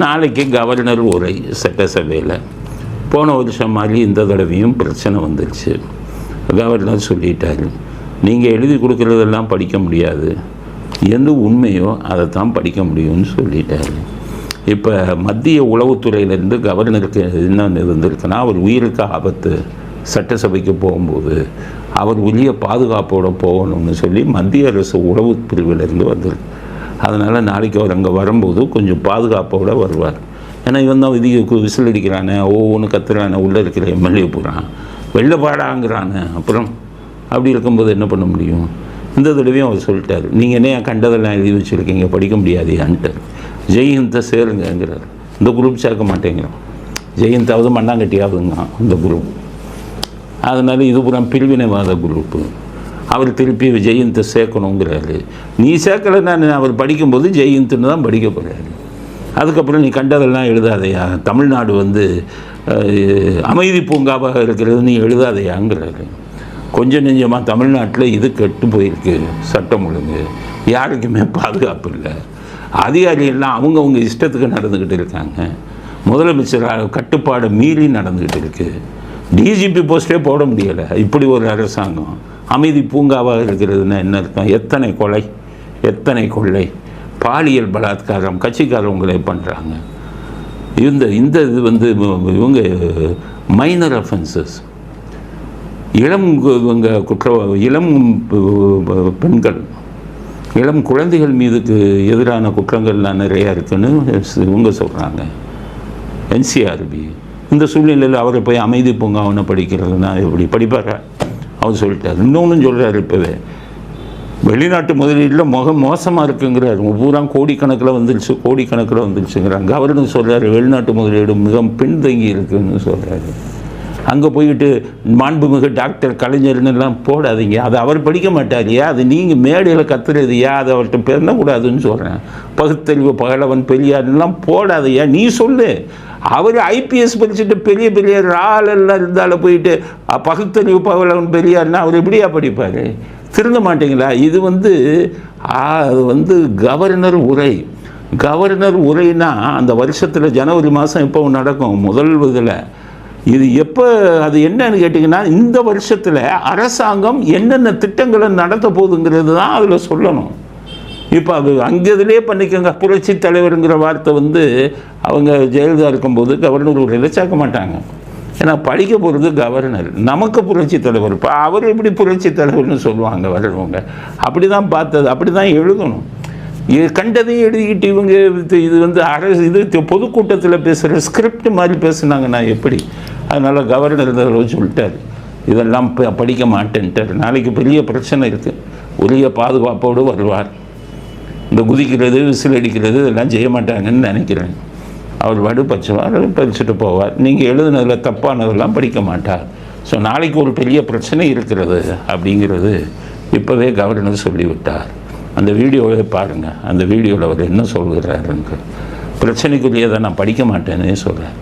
நாளைக்கு கவர்னர் உரை சட்டசபையில் போன வருஷம் மாதிரி இந்த தடவையும் பிரச்சனை வந்துருச்சு. கவர்னர் சொல்லிட்டாரு நீங்கள் எழுதி கொடுக்குறதெல்லாம் படிக்க முடியாது. எந்த உண்மையோ அதை தான் படிக்க முடியும்னு சொல்லிட்டாரு. இப்போ மத்திய உளவுத்துறையிலேருந்து கவர்னருக்கு என்ன இருந்திருக்குன்னா அவர் உயிருக்கு ஆபத்து. சட்டசபைக்கு போகும்போது அவர் உரிய பாதுகாப்போடு போகணும்னு சொல்லி மத்திய அரசு உளவு பிரிவிலிருந்து வந்திருக்கு. அதனால் நாளைக்கு அவர் அங்கே வரும்போது கொஞ்சம் பாதுகாப்போடு வருவார். ஏன்னா இவன் தான் விதிக்கு விசில் அடிக்கிறானே ஒவ்வொன்று கத்துறானே உள்ளே இருக்கிற எம்எல்ஏ போகிறான் வெளில பாடாங்கிறானே அப்புறம் அப்படி இருக்கும்போது என்ன பண்ண முடியும்? இந்த தடவையும் அவர் சொல்லிட்டார். நீங்கள் என்ன கண்டதெல்லாம் எழுதி வச்சுருக்கீங்க? படிக்க முடியாதியான்ட்டு. ஜெய்ஹிந்தை சேருங்கங்கிறார். இந்த குரூப் சேர்க்க மாட்டேங்கிறோம் ஜெயந்தாவது மண்ணாங்கட்டியாவதுங்க இந்த குரூப் அதனால் இது புறம் பிரிவினைவாத குரூப்பு அவர் திருப்பி ஜெயந்தை சேர்க்கணுங்கிறாரு. நீ சேர்க்கலைன்னா அவர் படிக்கும்போது ஜெயந்த்னு தான் படிக்க போகிறாரு அதுக்கப்புறம் நீ கண்டதெல்லாம் எழுதாதையா? தமிழ்நாடு வந்து அமைதி பூங்காவாக இருக்கிறது நீ எழுதாதையாங்கிறாரு. கொஞ்சம் நெஞ்சமாக தமிழ்நாட்டில் இது கெட்டு போயிருக்கு சட்டம் ஒழுங்கு. யாருக்குமே பாதுகாப்பு இல்லை. அதிகாரி எல்லாம் அவங்கவுங்க இஷ்டத்துக்கு நடந்துக்கிட்டு இருக்காங்க. முதலமைச்சர் கட்டுப்பாடை மீறி நடந்துக்கிட்டு இருக்குது டிஜிபி போஸ்ட்டே போட முடியலை. இப்படி ஒரு அரசாங்கம். அமைதி பூங்காவாக இருக்கிறதுன்னா என்ன அர்த்தம்? எத்தனை கொலை? எத்தனை கொள்ளை? பாலியல் பலாத்காரம் கட்சிக்காரவங்களே பண்ணுறாங்க இந்த இந்த இது வந்து இவங்க மைனர் அஃபென்சஸ் இளம் இவங்க குற்ற இளம் பெண்கள் இளம் குழந்தைகள் மீதுக்கு எதிரான குற்றங்கள்லாம் நிறையா இருக்குன்னு இவங்க சொல்கிறாங்க என்சிஆர்பி இந்த சூழ்நிலையில் அவரை போய் அமைதி பூங்காவனை படிக்கிறதுனா எப்படி படிப்பாரா? அவர் சொல்லிட்டார். இன்னொன்று சொல்கிறார் இப்போவே. வெளிநாட்டு முதலீட்டில் முகம் மோசமாக இருக்குங்கிறார். பூரா கோடிக்கணக்கில் வந்துருச்சு கோடிக்கணக்கில் வந்துருச்சுங்கிறாங்க. கவர்னர் சொல்கிறார் வெளிநாட்டு முதலீடு மிக பின்தங்கி இருக்குன்னு சொல்கிறாரு அங்கே போயிட்டு மாண்புமிகு டாக்டர் கலைஞர்னு எல்லாம் போடாதீங்க. அதை அவர் படிக்க மாட்டாரியா அது நீங்கள் மேடையில் கத்துறதுயா அதை அவர்கிட்ட பேசக்கூடாதுன்னு சொல்கிறேன் பகுத்தறிவு பகலவன் பெரியார்லாம் போடாதையா நீ சொல்லு. அவர் ஐபிஎஸ் படிச்சுட்டு பெரிய பெரிய ராலெல்லாம் இருந்தாலும் போயிட்டு பகுத்தறிவு பகலவன் பெரியார்னா அவர் எப்படியா படிப்பார்? திருந்த மாட்டீங்களா? இது வந்து அது வந்து கவர்னர் உரை. கவர்னர் உரைனா அந்த வருஷத்தில் ஜனவரி மாதம் இப்போ நடக்கும்? முதல் இதில். இது எப்போ அது என்னன்னு கேட்டிங்கன்னா இந்த வருஷத்தில் அரசாங்கம் என்னென்ன திட்டங்களை நடத்த போகுதுங்கிறது தான் அதில் சொல்லணும். இப்போ அது அங்கேதிலே பண்ணிக்கோங்க. புரட்சி தலைவருங்கிற வார்த்தை வந்து அவங்க ஜெயலலிதா இருக்கும்போது கவர்னர் உரையில் சேர்க்க மாட்டாங்க. ஏன்னா படிக்க போகிறது கவர்னர். நமக்கு புரட்சி தலைவர். இப்போ அவர் எப்படி புரட்சி தலைவர்னு சொல்லுவாங்க வர்றவங்க. அப்படி தான் பார்த்தது. அப்படி தான் எழுதணும். இது கண்டதையும் எழுதிக்கிட்டு இவங்க இது இது வந்து அரசு இது பொதுக்கூட்டத்தில் பேசுகிற ஸ்கிரிப்ட் மாதிரி பேசுனாங்கன்னா எப்படி? அதனால் கவர்னர் இந்த சொல்லிட்டார். இதெல்லாம் ப- படிக்க மாட்டேன்ட்டார். நாளைக்கு பெரிய பிரச்சனை இருக்குது உரிய பாதுகாப்போடு வருவார். இந்த குதிக்கிறது விசில் அடிக்கிறது இதெல்லாம் செய்ய மாட்டாங்கன்னு நினைக்கிறேன். அவர் வடு பச்சுவார் போவார். நீங்கள் எழுதுனதில் தப்பானதெல்லாம் படிக்க மாட்டார். ஸோ நாளைக்கு ஒரு பெரிய பிரச்சனை இருக்கிறது அப்படிங்கிறது இப்போவே கவர்னர் சொல்லிவிட்டார். அந்த வீடியோவே பாருங்கள் அந்த வீடியோவில் அவர் என்ன சொல்கிறாருங்க? பிரச்சனைக்குரியதை நான் படிக்க மாட்டேன்னு சொல்கிறேன்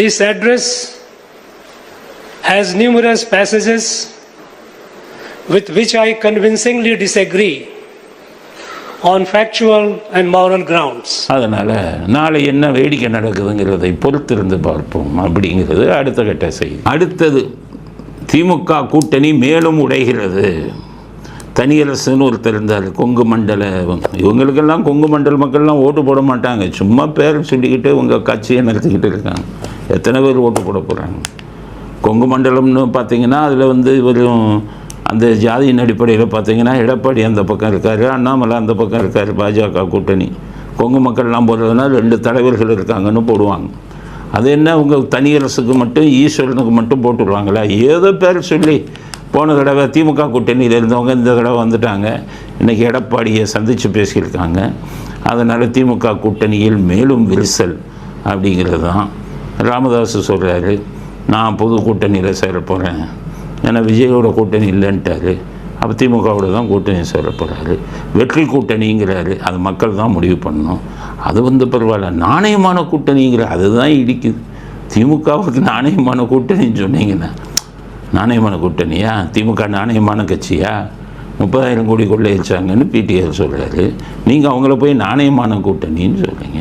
this address has numerous passages with which I convincingly disagree on factual and moral grounds அதனால் நாளை என்ன வேடிக்கை நடக்குதுங்கிறதை பொறுத்திருந்து பார்ப்போம். அப்படிங்கிறது அடுத்த கட்ட செய்தி. அடுத்தது திமுக கூட்டணி மேலும் உடைகிறது. தனியரசுன்னு ஒருத்தர் இருந்தார் கொங்கு மண்டல இவங்களுக்கெல்லாம் கொங்கு மண்டல மக்கள்லாம் ஓட்டு போட மாட்டாங்க. சும்மா பேர் சொல்லிக்கிட்டு உங்கள் கட்சியை நடத்திக்கிட்டு இருக்காங்க. எத்தனை பேர் ஓட்டு போட போகிறாங்க கொங்கு மண்டலம்னு பார்த்தீங்கன்னா அதில் வந்து இவரும் அந்த ஜாதியின் அடிப்படையில் பார்த்தீங்கன்னா எடப்பாடி அந்த பக்கம் இருக்கார் அண்ணாமலை அந்த பக்கம் இருக்கார் பாஜக கூட்டணி. கொங்கு மக்கள்லாம் போடுறதுனால ரெண்டு தலைவர்கள் இருக்காங்கன்னு போடுவாங்க. அது என்ன உங்கள் தனியரசுக்கு மட்டும் ஈஸ்வரனுக்கு மட்டும் போட்டுடுவாங்களா ஏதோ பேர் சொல்லி போன தடவை திமுக கூட்டணியில் இருந்தவங்க இந்த தடவை வந்துட்டாங்க. இன்றைக்கி எடப்பாடியை சந்தித்து பேசியிருக்காங்க. அதனால் திமுக கூட்டணியில் மேலும் விரிசல் அப்படிங்கிறது தான். ராமதாஸ் சொல்கிறாரு நான் புது கூட்டணியில் சேர போகிறேன் ஏன்னா விஜயோட கூட்டணி இல்லைன்ட்டாரு. அப்போ திமுகவோட தான் கூட்டணி சேர போகிறாரு வெற்றி கூட்டணிங்கிறாரு. அது மக்கள் தான் முடிவு பண்ணணும். அது வந்து பரவாயில்ல. நாணயமான கூட்டணிங்கிற அதுதான் இடிக்குது. திமுகவுக்கு நாணயமான கூட்டணின்னு சொன்னீங்கன்னா நாணயமான கூட்டணியா? திமுக நாணயமான கட்சியா? முப்பதாயிரம் கோடி கொள்ளையடிச்சாங்கன்னு பிடிஆர் சொல்கிறாரு நீங்கள் அவங்கள போய் நாணயமான கூட்டணின்னு சொல்கிறீங்க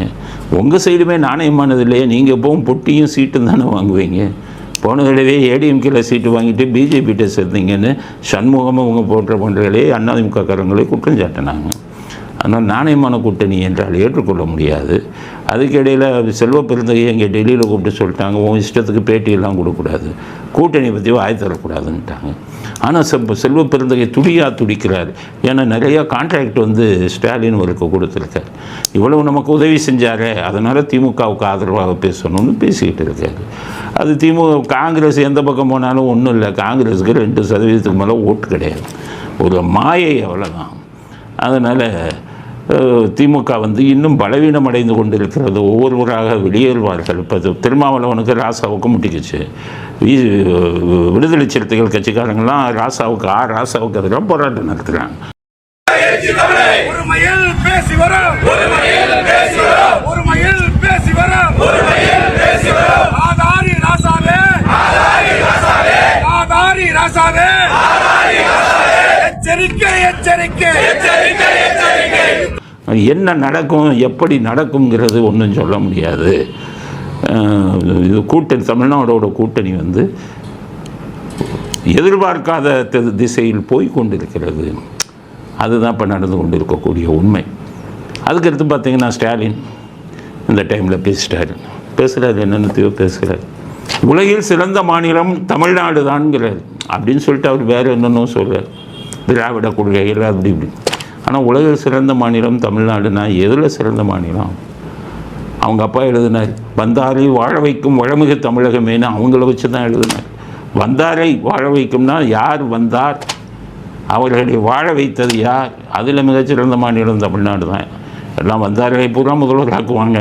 உங்கள் சைடுமே நாணயமானது இல்லையே. நீங்கள் எப்பவும் பொட்டியும் சீட்டும் தானே வாங்குவீங்க. போன தடவை ஏடிஎம்கேல சீட்டு வாங்கிட்டு பிஜேபிகிட்ட சேர்ந்தீங்கன்னு சண்முகமாக உங்கள் போன்ற போன்றவர்களே அதிமுகக்காரங்களே குற்றம் சாட்டினாங்க. ஆனால் நாணயமான கூட்டணி என்றால் ஏற்றுக்கொள்ள முடியாது. அதுக்கிடையில் செல்வ பெருந்தகை இங்கே டெல்லியில் கூப்பிட்டு சொல்லிட்டாங்க உன் இஷ்டத்துக்கு பேட்டியெல்லாம் கொடுக்கக்கூடாது. கூட்டணி பற்றி வாய் தரக்கூடாதுன்ட்டாங்க ஆனால் செல்வ செல்வ பெருந்தகை துடியாக துடிக்கிறார். ஏன்னா நிறையா கான்ட்ராக்ட் வந்து ஸ்டாலின் அவருக்கு கொடுத்துருக்காரு. இவ்வளவு நமக்கு உதவி செஞ்சாரே அதனால் திமுகவுக்கு ஆதரவாக பேசணும்னு பேசிக்கிட்டு இருக்காரு. அது திமுக காங்கிரஸ் எந்த பக்கம் போனாலும் ஒன்றும் இல்லை. காங்கிரஸுக்கு ரெண்டு சதவீதத்துக்கு மேலே ஓட்டு கிடையாது. ஒரு மாயை அவ்வளோதான் அதனால் திமுக வந்து இன்னும் பலவீனம் அடைந்து கொண்டிருக்கிறது. ஒவ்வொருவராக வெளியேறுவார்கள் இப்போ திருமாவளவனுக்கு ராசாவுக்கு முட்டிக்குச்சு. வி- விடுதலை சிறுத்தைகள் கட்சிக்காரங்களாம் ராசாவுக்கு ஆ ராசாவுக்கு எதிராக போராட்டம் நடத்துகிறாங்க ஒருமையில் பேசி வரோம். ஒருமையில் பேசி வரோம். ஒருமையில் பேசி வரோம். ஒருமையில் பேசி வரோம். ஆதாரி ராசாவே. ஆதாரி ராசாவே. ஆதாரி ராசாவே. ஆதாரி ராசாவே. எச்சரிக்கை எச்சரிக்கை எச்சரிக்கை எச்சரிக்கை. என்ன நடக்கும் எப்படி நடக்குங்கிறது ஒன்றும் சொல்ல முடியாது. இது கூட்டணி தமிழ்நாடோட கூட்டணி வந்து எதிர்பார்க்காத திசையில் போய் கொண்டிருக்கிறது. அதுதான் இப்போ நடந்து கொண்டிருக்கக்கூடிய உண்மை. அதுக்கடுத்து பார்த்தீங்கன்னா ஸ்டாலின். இந்த டைமில் பேசிட்டார். பேசுகிறார் என்னென்னத்தையோ பேசுகிறார் உலகில் சிறந்த மாநிலம் தமிழ்நாடு தான்ங்கிறார் அப்படின்னு சொல்லிட்டு அவர் வேறு என்னென்னோ சொல்கிறார் திராவிட கொள்கைகள் அப்படி இப்படி. ஆனால் உலக சிறந்த மாநிலம் தமிழ்நாடுனா எதில் சிறந்த மாநிலம்? அவங்க அப்பா எழுதினார் வந்தாரை வாழ வைக்கும் வளமிகு தமிழகமேனு அவங்கள வச்சு தான் எழுதினார். வந்தாரை வாழ வைக்கும்னா யார் வந்தார்? அவர்களை வாழ வைத்தது யார்? அதில் மிகச்சிறந்த மாநிலம் தமிழ்நாடு தான். எல்லாம் வந்தாரை பூரா முதல்வர் ஆக்குவாங்க.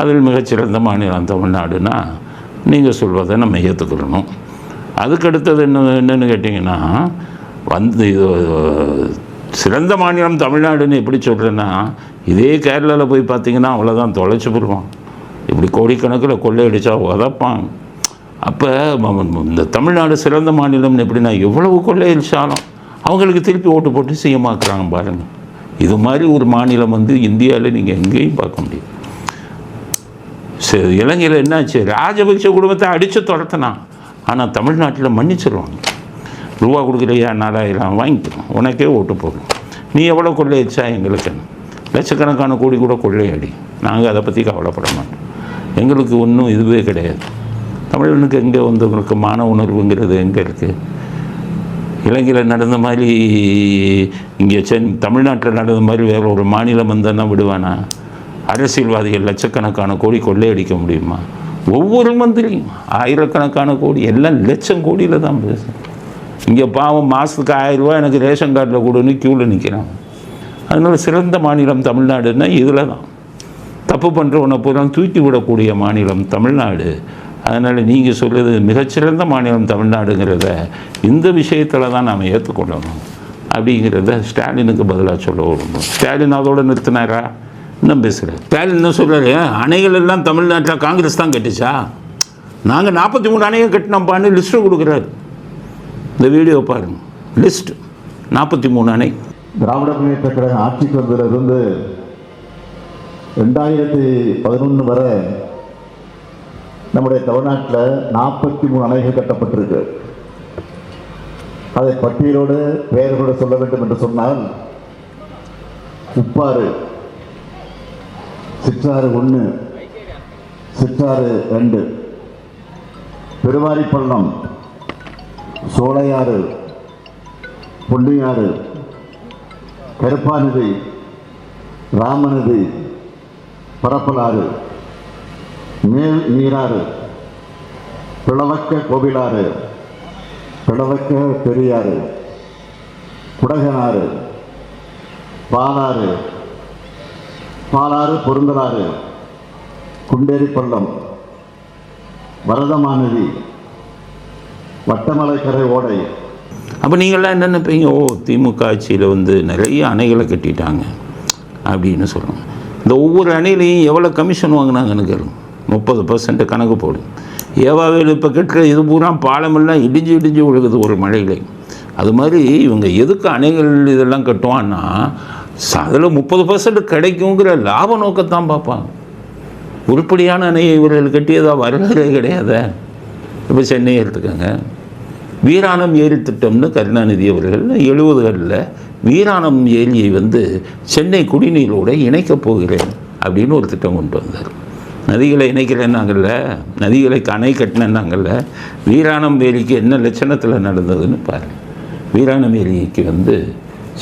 அதில் மிகச்சிறந்த மாநிலம் தமிழ்நாடுனா நீங்கள் சொல்வதை நம்ம ஏற்றுக்கொள்ளணும் அதுக்கு அடுத்தது என்ன என்னென்னு கேட்டிங்கன்னா வந்து சிறந்த மாநிலம் தமிழ்நாடுன்னு எப்படி சொல்கிறேன்னா இதே கேரளாவில் போய் பார்த்தீங்கன்னா அவ்வளோதான் தொலைச்சி போடுவான். இப்படி கோடிக்கணக்கில் கொள்ளையடிச்சா உதப்பான். அப்போ இந்த தமிழ்நாடு சிறந்த மாநிலம்னு எப்படின்னா எவ்வளவு கொள்ளையடிச்சாலும் அவங்களுக்கு திருப்பி ஓட்டு போட்டு சீமாக்குறாங்க பாருங்கள் இது மாதிரி ஒரு மாநிலம் வந்து இந்தியாவில் நீங்கள் எங்கேயும் பார்க்க முடியும் சரி இலங்கையில் என்னாச்சு? ராஜபக்ஷ குடும்பத்தை அடித்து துரத்தினான். ஆனால் தமிழ்நாட்டில் மன்னிச்சிருவாங்க. ரூபா கொடுக்குறியா நாலாயிரம் வாங்கிக்கணும். உனக்கே ஓட்டு போடும் நீ எவ்வளோ கொள்ளையடிச்சா எங்களுக்கு லட்சக்கணக்கான கோடி கூட கொள்ளையடி. நாங்கள் அதை பற்றி கவலைப்பட மாட்டோம். எங்களுக்கு ஒன்றும் இதுவே கிடையாது. தமிழனுக்கு எங்கே வந்தவங்களுக்கு மான உணர்வுங்கிறது எங்கே இருக்குது இலங்கையில் நடந்த மாதிரி இங்கே சென் தமிழ்நாட்டில் நடந்த மாதிரி வேற ஒரு மாநிலம் வந்தேன்னா விடுவானா? அரசியல்வாதிகள் லட்சக்கணக்கான கோடி கொள்ளையடிக்க முடியுமா? ஒவ்வொரு மந்திரியும் ஆயிரக்கணக்கான கோடி எல்லாம் லட்சம் கோடியில் தான் பேசுகிறேன் இங்கே பாவம் மாதத்துக்கு ஆயிரம் ரூபாய் எனக்கு ரேஷன் கார்டில் கொடுன்னு க்யூவில் நிற்கிறான் அதனால் சிறந்த மாநிலம் தமிழ்நாடுன்னா இதில் தான் தப்பு பண்ணுறவனை பூரா தூக்கி விடக்கூடிய மாநிலம் தமிழ்நாடு. அதனால் நீங்கள் சொல்கிறது மிகச்சிறந்த மாநிலம் தமிழ்நாடுங்கிறத இந்த விஷயத்தில் தான் நாம் ஏற்றுக்கொள்ளணும் அப்படிங்கிறத ஸ்டாலினுக்கு பதிலாக சொல்ல விடணும் ஸ்டாலின் அதோடு நிறுத்தினாரா? இன்னும் பேசுகிறேன் ஸ்டாலின் என்ன சொல்கிறாரு அணைகள் எல்லாம் தமிழ்நாட்டில் காங்கிரஸ் தான் கட்டுச்சா? நாங்கள் நாற்பத்தி மூணு அணையை கட்டினோம்ப்பான்னு லிஸ்ட்டு கொடுக்குறாரு. இந்த வீடியோ பாருங்க. லிஸ்ட் நாற்பத்தி மூணு அணை. திராவிட முன்னேற்ற கழகம் ஆட்சிக்கு வந்ததிலிருந்து ரெண்டாயிரத்தி பதினொன்று வரை நம்முடைய தமிழ்நாட்டில் நாற்பத்தி மூணு அணைகள் கட்டப்பட்டிருக்கு. அதை பட்டியலோடு பெயர்களோடு சொல்ல வேண்டும் என்று சொன்னால் உப்பாறு சிற்றாறு ஒன்று சிற்றாறு ரெண்டு பெருவாரிப்பள்ளம் சோழையாறு பொன்னியாறு கருப்பானது ராமநதி பரப்பலாறு மேல் நீராறு பிளவக்க கோவிலாறு பிளவக்க பெரியாறு குடகனாறு பாலாறு பாலாறு பொருந்தலாறு குண்டேரி பள்ளம் வட்டமலை கரை ஓடை. அப்போ நீங்கள்லாம் என்ன நினைப்பீங்க ஓ திமுக ஆட்சியில் வந்து நிறைய அணைகளை கட்டிட்டாங்க அப்படின்னு சொல்லுவாங்க இந்த ஒவ்வொரு அணையிலையும் எவ்வளோ கமிஷன் வாங்கினாங்கன்னு கேளுங்க. முப்பது பர்சன்ட் கணக்கு போடும் ஏவாவேல் இப்போ கட்டுற இது பூரா பாலமெல்லாம் இடிஞ்சு இடிஞ்சு விழுகுது ஒரு மழையில. அது மாதிரி இவங்க எதுக்கு அணைகள் இதெல்லாம் கட்டுவான்னா அதில் முப்பது பர்சன்ட் கிடைக்குங்கிற லாப நோக்கத்தான் பார்ப்பாங்க. உருப்படியான அணையை இவர்கள் கட்டியதாக வரலாறே கிடையாதே. இப்போ சென்னை எடுத்துக்கோங்க. வீராணம் ஏரி திட்டம்னு கருணாநிதி அவர்கள் எழுபதுகளில் வீராணம் ஏரியை வந்து சென்னை குடிநீரோடு இணைக்கப் போகிறேன் அப்படின்னு ஒரு திட்டம் கொண்டு வந்தார். நதிகளை இணைக்கிறேன்னாங்கல்ல நதிகளை அணை கட்டினாங்கல்ல வீராணம் ஏரிக்கு என்ன லட்சணத்தில் நடந்ததுன்னு பாரு வீராணம் ஏரிக்கு வந்து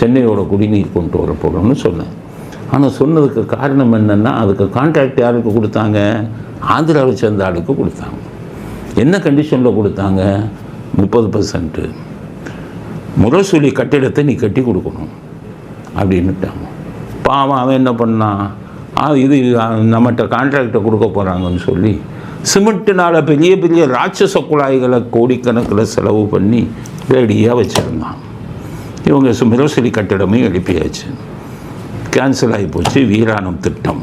சென்னையோட குடிநீர் கொண்டு வர போகிறோம்னு சொன்னேன் ஆனால் சொன்னதுக்கு காரணம் என்னென்னா அதுக்கு கான்ட்ராக்ட் யாருக்கு கொடுத்தாங்க? ஆந்திராவை சேர்ந்த ஆளுக்கு கொடுத்தாங்க. என்ன கண்டிஷனில் கொடுத்தாங்க? முப்பது பர்சன்ட்டு முரசொலி கட்டிடத்தை நீ கட்டி கொடுக்கணும். அப்படின்னுட்டாங்க. பாவம் அவன் என்ன பண்ணான்? ஆ இது நம்மகிட்ட கான்ட்ராக்டை கொடுக்க போகிறாங்கன்னு சொல்லி சிமெண்ட்டுனால் பெரிய பெரிய ராட்சச குழாய்களை கோடிக்கணக்கில் செலவு பண்ணி ரெடியாக வச்சுருந்தான். இவங்க சு- கட்டிடமே எழுப்பியாச்சு. கேன்சல் ஆகி போச்சு வீராணம் திட்டம்.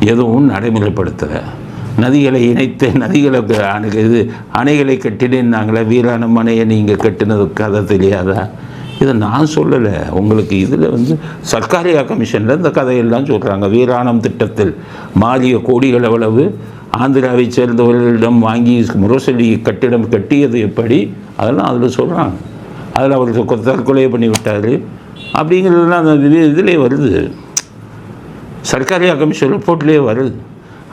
எதுவும் நடைமுறைப்படுத்தலை. நதிகளை இணைத்து நதிகளை க- இது அணைகளை கட்டினேன்னாங்களே வீராணம் அணையை நீங்கள் கட்டினது கதை தெரியாதா? இதை நான் சொல்லலை. உங்களுக்கு இதில் வந்து சர்க்காரியா கமிஷனில் இந்த கதையெல்லாம் சொல்கிறாங்க வீராணம் திட்டத்தில் மாறிய கோடிகள் எவ்வளவு ஆந்திராவை சேர்ந்தவர்களிடம் வாங்கி முரசொலி கட்டிடம் கட்டியது எப்படி? அதெல்லாம் அதில் சொல்கிறாங்க அதில் அவர் தற்கொலை பண்ணி விட்டார் அப்படிங்கிறதுலாம் அந்த இது இதிலே வருது. சர்க்காரியா கமிஷன் ரிப்போர்ட்லேயே வருது.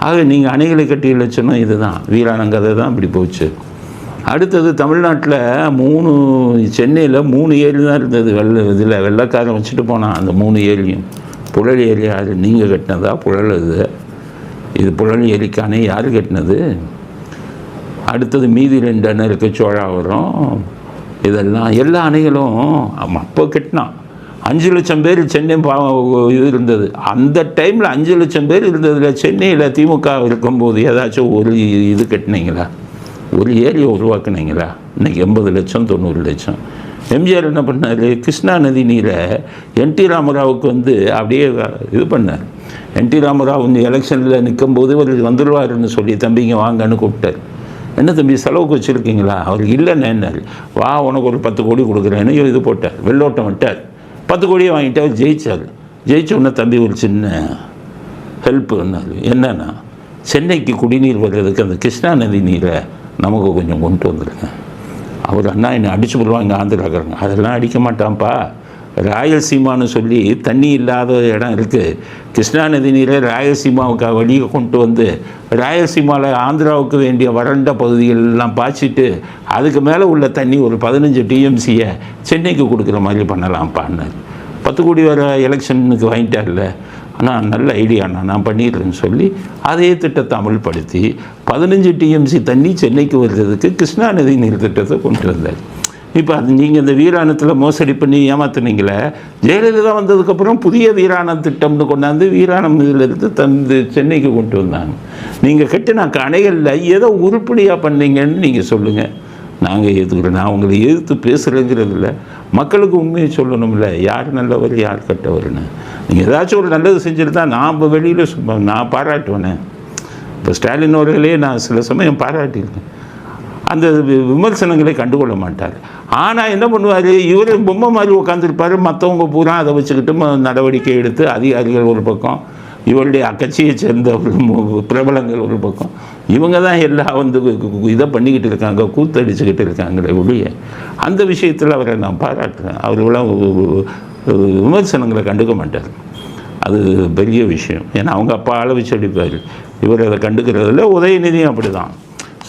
ஆக நீங்கள் அணைகளை கட்டிய லட்சணம் இதுதான். வீராணம் கதை தான் இப்படி போச்சு. அடுத்தது தமிழ்நாட்டில் மூணு சென்னையில் மூணு ஏரி தான் இருந்தது. வெள்ள இதில் வெள்ளைக்காரன் வச்சுட்டு போனான் அந்த மூணு ஏரியும். புழல் ஏரி யார்? நீங்கள் கட்டினதா? புழல் இது இது புழல் ஏரிக்கு அணை யார் கட்டினது? அடுத்தது மீதி ரெண்டு அணை சோழா சோழாவரம். இதெல்லாம் எல்லா அணைகளும் அப்போ கட்டினான். அஞ்சு லட்சம் பேர் சென்னை இது இருந்தது. அந்த டைமில் அஞ்சு லட்சம் பேர் இருந்ததில் சென்னையில் திமுக இருக்கும்போது ஏதாச்சும் ஒரு இது கட்டினீங்களா? ஒரு ஏரியை உருவாக்குனீங்களா? இன்னைக்கு எண்பது லட்சம் தொண்ணூறு லட்சம். எம்ஜிஆர் என்ன பண்ணார்? கிருஷ்ணா நதி நீரை என் டி ராமராவுக்கு வந்து அப்படியே இது பண்ணார். என் டி ராமராவ் வந்து எலெக்ஷனில் நிற்கும்போது அவர் வந்துடுவாருன்னு சொல்லி தம்பிங்க வாங்கன்னு கூப்பிட்டார். என்ன தம்பி செலவுக்கு வச்சுருக்கீங்களா? அவருக்கு இல்லைன்னு என்னார். வா உனக்கு ஒரு பத்து கோடி கொடுக்குறேன்னு இது போட்டார். வெள்ளோட்டம் விட்டார். பத்து கோடியை வாங்கிட்டா ஜெயிச்சார். ஜெயிச்ச உடனே தம்பி ஒரு சின்ன ஹெல்ப் என்னன்னா சென்னைக்கு குடிநீர் வர்றதுக்கு அந்த கிருஷ்ணா நதி நீரை நமக்கு கொஞ்சம் கொண்டு வந்துருங்க. அவர் அண்ணா என்னை அடிச்சு போடுவாங்க ஆந்திராக்காரங்க. அதெல்லாம் அடிக்க மாட்டான்ப்பா. ராயல்சீமான்னு சொல்லி தண்ணி இல்லாத இடம் இருக்குது கிருஷ்ணா நதி நீரை ராயல்சீமாவுக்கு வழியை கொண்டு வந்து ராயல்சீமாவில் ஆந்திராவுக்கு வேண்டிய வறண்ட பகுதிகள் எல்லாம் பாய்ச்சிட்டு அதுக்கு மேலே உள்ள தண்ணி ஒரு பதினஞ்சு டிஎம்சியை சென்னைக்கு கொடுக்குற மாதிரி பண்ணலாம்ப்பான்னு. பத்து கோடி வர எலெக்ஷனுக்கு வாங்கிட்டார்ல. ஆனால் நல்ல ஐடியாண்ணா நான் பண்ணிடுறேன்னு சொல்லி அதே திட்டத்தை அமல்படுத்தி பதினஞ்சு டிஎம்சி தண்ணி சென்னைக்கு வருகிறதுக்கு கிருஷ்ணா நதி நீர் திட்டத்தை கொண்டு வந்தார். இப்போ அது நீங்கள் இந்த வீராணத்தில் மோசடி பண்ணி ஏமாத்துனீங்களே ஜெயலலிதா வந்ததுக்கப்புறம் புதிய வீராணம் திட்டம்னு கொண்டாந்து வீராணம் இதிலிருந்து தந்து சென்னைக்கு கொண்டு வந்தாங்க. நீங்கள் கட்டின அணைகளில் ஏதோ உருப்படியாக பண்ணீங்கன்னு நீங்கள் சொல்லுங்கள் நாங்கள் எதுக்குறோம் நான் உங்களை எதிர்த்து பேசுகிறேங்கிறது இல்லை மக்களுக்கு உண்மையை சொல்லணும்ல. யார் நல்லவர் யார் கெட்டவர்னு. நீங்கள் ஏதாச்சும் ஒரு நல்லது செஞ்சுருந்தா நான் இப்போ வெளியில் சும்மா நான் பாராட்டுவேனே. இப்போ ஸ்டாலின் அவர்களே நான் சில சமயம் பாராட்டியிருக்கேன். அந்த வி- விமர்சனங்களை கண்டுகொள்ள மாட்டார். ஆனால் என்ன பண்ணுவார்? இவர் பொம்மை மாதிரி உட்காந்துருப்பார் மற்றவங்க பூரா அதை வச்சுக்கிட்டு நடவடிக்கை எடுத்து அதிகாரிகள் ஒரு பக்கம் இவருடைய அக்கட்சியை சேர்ந்த பிரபலங்கள் ஒரு பக்கம். இவங்க தான் எல்லாம் வந்து இதை பண்ணிக்கிட்டு இருக்காங்க கூத்தடிச்சுக்கிட்டு இருக்காங்களே ஒழிய அந்த விஷயத்தில் அவரை நான் பாராட்டுறேன். அவர்களாம் விமர்சனங்களை கண்டுக்க மாட்டார். அது பெரிய விஷயம். ஏன்னா அவங்க அப்பா அளவு செடிப்பார் இவர் அதை கண்டுக்கிறதில்ல உதயநிதியும் அப்படி தான்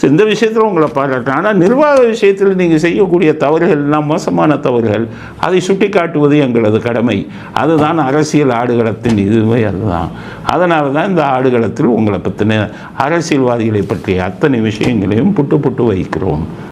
இந்த விஷயத்தில் உங்களை பாராட்டுறேன் ஆனால் நிர்வாக விஷயத்தில் நீங்கள் செய்யக்கூடிய தவறுகள் எல்லாம் மோசமான தவறுகள் அதை சுட்டி காட்டுவது எங்களது கடமை. அதுதான் அரசியல் ஆடுகளத்தின் இதுவே அதுதான். அதனால தான் இந்த ஆடுகளத்தில் உங்களை பற்றின அரசியல்வாதிகளை பற்றிய அத்தனை விஷயங்களையும் புட்டு புட்டு வைக்கிறோம்.